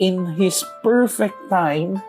in His perfect time,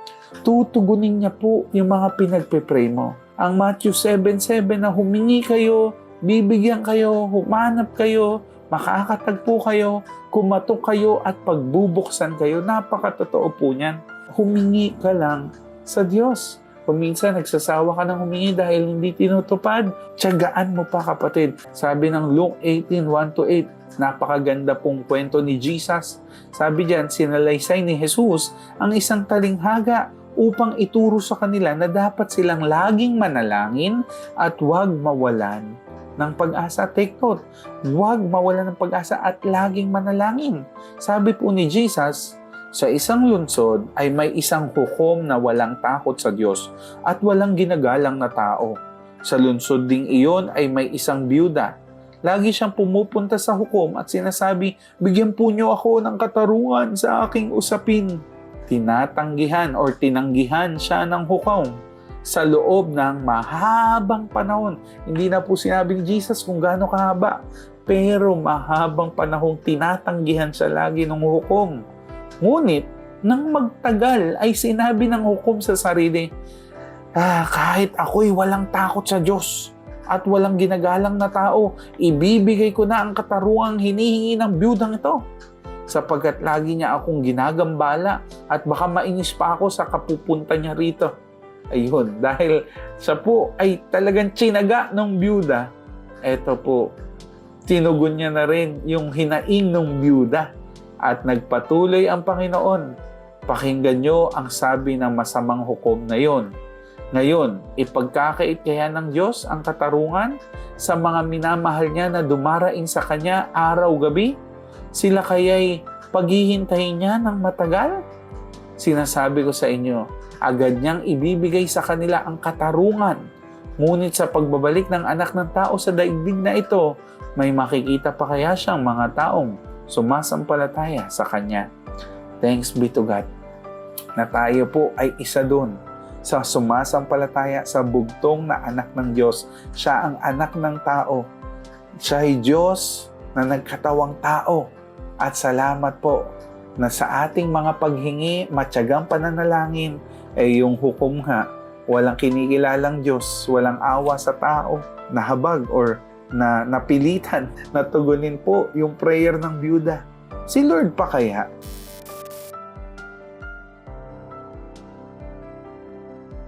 tutugunin niya po yung mga pinagpe-pray mo. Ang Matthew 7.7 na humingi kayo, bibigyan kayo, humanap kayo, makakatagpo kayo, kumatok kayo at pagbubuksan kayo. Napakatotoo po niyan. Humingi ka lang sa Diyos. Kung minsan nagsasawa ka ng humingi dahil hindi tinutupad, tiyagaan mo pa kapatid. Sabi ng Luke 18, 1 8, napakaganda pong kwento ni Jesus. Sabi diyan, sinalaysay ni Jesus ang isang talinghaga upang ituro sa kanila na dapat silang laging manalangin at huwag mawalan ng pag-asa. Take note, huwag mawalan ng pag-asa at laging manalangin. Sabi po ni Jesus, sa isang lungsod ay may isang hukom na walang takot sa Diyos at walang ginagalang na tao. Sa lungsod ding iyon ay may isang byuda. Lagi siyang pumupunta sa hukom at sinasabi, bigyan po niyo ako ng katarungan sa aking usapin. Tinatanggihan or tinanggihan siya ng hukom sa loob ng mahabang panahon. Hindi na po sinabi ni Jesus kung gaano kahaba, pero mahabang panahong tinatanggihan siya lagi ng hukom. Ngunit, nang magtagal ay sinabi ng hukom sa sarili, ah, kahit ako'y walang takot sa Diyos at walang ginagalang na tao, ibibigay ko na ang katarungang hinihingi ng biyudang ito sapagkat lagi niya akong ginagambala at baka mainis pa ako sa kapupunta niya rito. Ayun, dahil siya po ay talagang tsinaga ng byuda, eto po, tinugon niya na rin yung hinaing ng byuda at nagpatuloy ang Panginoon. Pakinggan niyo ang sabi ng masamang hukom na yon. Ngayon, ipagkakait kaya ng Diyos ang katarungan sa mga minamahal niya na dumaraing sa Kanya araw-gabi? Sila kaya'y paghihintahin niya ng matagal? Sinasabi ko sa inyo, agad niyang ibibigay sa kanila ang katarungan. Ngunit sa pagbabalik ng anak ng tao sa daigdig na ito, may makikita pa kaya siyang mga taong sumasampalataya sa Kanya. Thanks be to God na tayo po ay isa doon sa sumasampalataya sa bugtong na anak ng Diyos. Siya ang anak ng tao. Siya ay Diyos na nagkatawang tao. At salamat po na sa ating mga paghingi, matyagang pananalangin, ay yung hukom nga, walang kinikilalang Diyos, walang awa sa tao, nahabag or na napilitan na tugunin po yung prayer ng byuda. Si Lord pa kaya